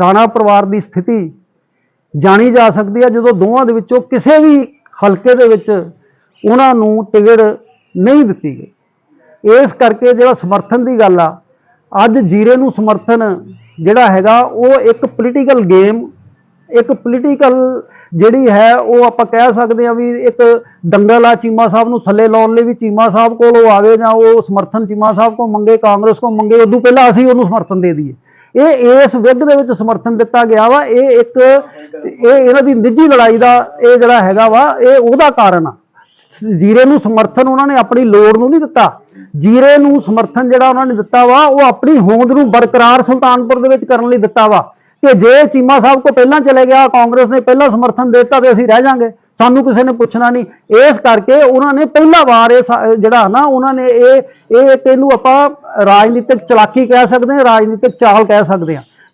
ਰਾਣਾ ਪਰਿਵਾਰ ਦੀ ਸਥਿਤੀ ਜਾਣੀ ਜਾ ਸਕਦੀ ਹੈ ਜਦੋਂ ਦੋਵਾਂ ਦੇ ਵਿੱਚੋਂ ਕਿਸੇ ਵੀ ਹਲਕੇ ਦੇ ਵਿੱਚ ਉਹਨਾਂ ਨੂੰ ਟਿਕਟ ਨਹੀਂ ਦਿੱਤੀ ਗਈ। ਇਸ ਕਰਕੇ ਜਿਹੜਾ ਸਮਰਥਨ ਦੀ ਗੱਲ ਆ, ਅੱਜ ਜੀਰੇ ਨੂੰ ਸਮਰਥਨ ਜਿਹੜਾ ਹੈਗਾ, ਉਹ ਇੱਕ ਪੋਲੀਟੀਕਲ ਗੇਮ ਇੱਕ ਪੋਲੀਟੀਕਲ ਜਿਹੜੀ ਹੈ, ਉਹ ਆਪਾਂ ਕਹਿ ਸਕਦੇ ਆ ਵੀ ਇੱਕ ਦੰਗਲ ਆ, ਚੀਮਾ ਸਾਹਿਬ ਨੂੰ ਥੱਲੇ ਲਾਉਣ ਲਈ ਵੀ ਚੀਮਾ ਸਾਹਿਬ ਕੋਲ ਉਹ ਆਵੇ ਜਾਂ ਉਹ ਸਮਰਥਨ ਚੀਮਾ ਸਾਹਿਬ ਕੋਲ ਮੰਗੇ, ਕਾਂਗਰਸ ਕੋਲ ਮੰਗੇ, ਉਦੋਂ ਪਹਿਲਾਂ ਅਸੀਂ ਉਹਨੂੰ ਸਮਰਥਨ ਦੇ ਦਈਏ। ਇਹ ਇਸ ਵਿਗ ਦੇ ਵਿੱਚ ਸਮਰਥਨ ਦਿੱਤਾ ਗਿਆ ਵਾ। ਇਹ ਇੱਕ ਇਹ ਇਹਨਾਂ ਦੀ ਨਿੱਜੀ ਲੜਾਈ ਦਾ ਇਹ ਜਿਹੜਾ ਹੈਗਾ ਵਾ, ਇਹ ਉਹਦਾ ਕਾਰਨ ਆ। ਜੀਰੇ ਨੂੰ ਸਮਰਥਨ ਉਹਨਾਂ ਨੇ ਆਪਣੀ ਲੋੜ ਨੂੰ ਨਹੀਂ ਦਿੱਤਾ। ਜੀਰੇ ਨੂੰ ਸਮਰਥਨ ਜਿਹੜਾ ਉਹਨਾਂ ਨੇ ਦਿੱਤਾ ਵਾ, ਉਹ ਆਪਣੀ ਹੋਂਦ ਨੂੰ ਬਰਕਰਾਰ ਸੁਲਤਾਨਪੁਰ ਦੇ ਵਿੱਚ ਕਰਨ ਲਈ ਦਿੱਤਾ ਵਾ। ਕਿ ਜੇ ਚੀਮਾ ਸਾਹਿਬ ਕੋ ਪਹਿਲਾਂ ਚਲੇ ਗਿਆ, ਕਾਂਗਰਸ ਨੇ ਪਹਿਲਾਂ ਸਮਰਥਨ ਦੇ ਦਿੱਤਾ ਤੇ ਅਸੀਂ ਰਹਿ ਜਾਾਂਗੇ। ਸਾਨੂੰ ਕਿਸੇ ਨੇ ਪੁੱਛਣਾ ਨਹੀਂ। ਇਸ ਕਰਕੇ ਉਹਨਾਂ ਨੇ ਪਹਿਲਾ ਵਾਰ ਇਹ ਸਾ- ਜਿਹੜਾ ਨਾ, ਉਹਨਾਂ ਨੇ ਇਹ ਇਹ ਇੱਕ ਇਹਨੂੰ ਆਪਾਂ ਰਾਜਨੀਤਿਕ ਚਲਾਕੀ ਕਹਿ ਸਕਦੇ ਹਾਂ, ਰਾਜਨੀਤਿਕ ਚਾਲ ਕਹਿ ਸਕਦੇ ਹਾਂ।